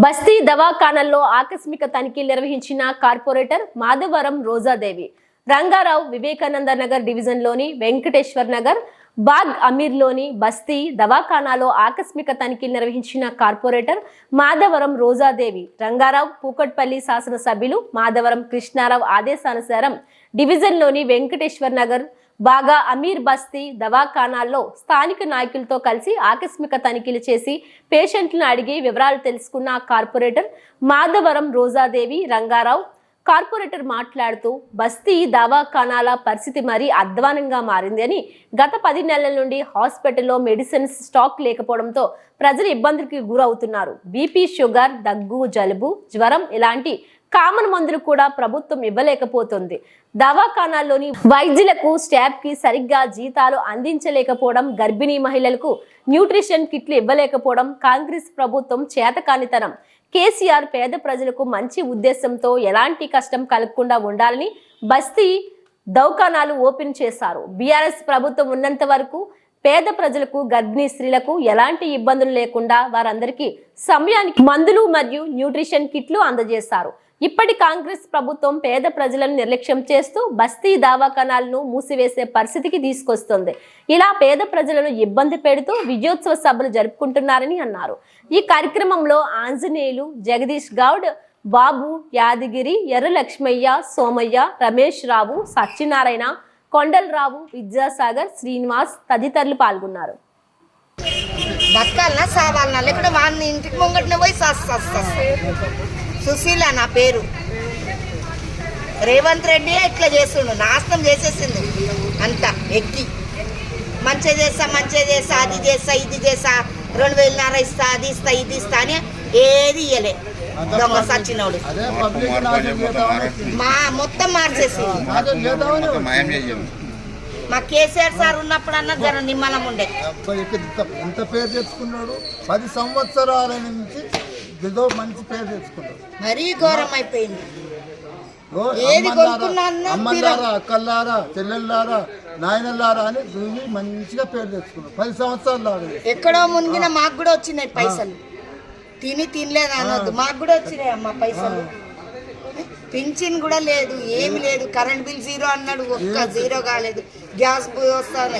బస్తీ దవాఖానల్లో ఆకస్మిక తనిఖీలు నిర్వహించిన కార్పొరేటర్ మాధవరం రోజాదేవి రంగారావు వివేకానంద నగర్ డివిజన్లోని వెంకటేశ్వర్ నగర్ బాగ్ అమీర్లోని బస్తీ దవాఖానాలో ఆకస్మిక తనిఖీలు నిర్వహించిన కార్పొరేటర్ మాధవరం రోజాదేవి రంగారావు పూకట్పల్లి శాసనసభ్యులు మాధవరం కృష్ణారావు ఆదేశానుసారం డివిజన్లోని వెంకటేశ్వర్ నగర్ బాగా అమీర్ బస్తీ దవాఖానాల్లో స్థానిక నాయకులతో కలిసి ఆకస్మిక తనిఖీలు చేసి పేషెంట్లను అడిగి వివరాలు తెలుసుకున్న కార్పొరేటర్ మాధవరం రోజాదేవి రంగారావు. కార్పొరేటర్ మాట్లాడుతూ బస్తీ దవాఖానాల పరిస్థితి మరీ అధ్వానంగా మారింది అని గత పది నెలల నుండి హాస్పిటల్లో మెడిసిన్స్ స్టాక్ లేకపోవడంతో ప్రజలు ఇబ్బందులకు గురవుతున్నారు. బీపీ షుగర్ దగ్గు జలుబు జ్వరం ఇలాంటి కామన్ మందులు కూడా ప్రభుత్వం ఇవ్వలేకపోతుంది. దవాఖానాల్లోని వైద్యులకు స్టాఫ్కి సరిగ్గా జీతాలు అందించలేకపోవడం గర్భిణీ మహిళలకు న్యూట్రిషన్ కిట్లు ఇవ్వలేకపోవడం కాంగ్రెస్ ప్రభుత్వం చేతకానితనం. కేసీఆర్ పేద ప్రజలకు మంచి ఉద్దేశంతో ఎలాంటి కష్టం కలగకుండా ఉండాలని బస్తీ దౌకాణాలు ఓపెన్ చేశారు. బీఆర్ఎస్ ప్రభుత్వం ఉన్నంత వరకు పేద ప్రజలకు గర్భిణీ స్త్రీలకు ఎలాంటి ఇబ్బందులు లేకుండా వారందరికీ సమయానికి మందులు మరియు న్యూట్రిషన్ కిట్లు అందజేశారు. ఇప్పటి కాంగ్రెస్ ప్రభుత్వం పేద ప్రజలను నిర్లక్ష్యం చేస్తూ బస్తీ దవాఖానాలను మూసివేసే పరిస్థితికి తీసుకొస్తుంది. ఇలా పేద ప్రజలను ఇబ్బంది పెడుతూ విజయోత్సవ సభలు జరుపుకుంటున్నారని అన్నారు. ఈ కార్యక్రమంలో ఆంజనేయులు జగదీష్ గౌడ్ బాబు యాదగిరి ఎర్రలక్ష్మయ్య సోమయ్య రమేష్ రావు సత్యనారాయణ కొండలరావు విద్యాసాగర్ శ్రీనివాస్ తదితరులు పాల్గొన్నారు. బతకాలనా సావాలనా? లేకుంటే వాడిని ఇంటికి ముంగటిన పోయి సస్ సస్ సస్. సుశీల నా పేరు. రేవంత్ రెడ్డి ఇట్లా చేస్తుండు నాశనం చేసేసిండు. అంత ఎక్కి. మంచిగా చేస్తా మంచిగా చేస్తా అది చేస్తా ఇది చేస్తా రెండు వేలన్నర ఇస్తా అది ఇస్తా ఇది ఇస్తా అని ఏది ఇయ్యలే. దొంగ సచ్చినోడు. మా మొత్తం మార్చేసి నాశనం చేద్దామని మొత్తం మాయం చేసాము మా కేసీఆర్ సార్ ఉన్నప్పుడు అన్న జర నిమ్మలం ఉండే. ఇంత ఎంత పేరు తెచ్చుకున్నాడు? పది సంవత్సరాల నుంచి ఏదో మంచి పేరు తెచ్చుకున్నాడు మరీ ఘోరం అయిపోయింది. ఏది అమ్మలారా, చెల్లెళ్ళారా నాయనల్లారా అని వీళ్ళు మంచిగా పేరు తెచ్చుకున్నాడు పది సంవత్సరాలు లాగా ఎక్కడో మునిగిన మాకు కూడా వచ్చినాయి పైసలు. తిని తినలేదు అనొద్దు. మాకు కూడా వచ్చినాయి అమ్మ పైసలు. పింఛన్ కూడా లేదు ఏమి లేదు. కరెంట్ బిల్ జీరో అన్నాడు ఒక్క జీరో కాలేదు. గ్యాస్ వస్తాను.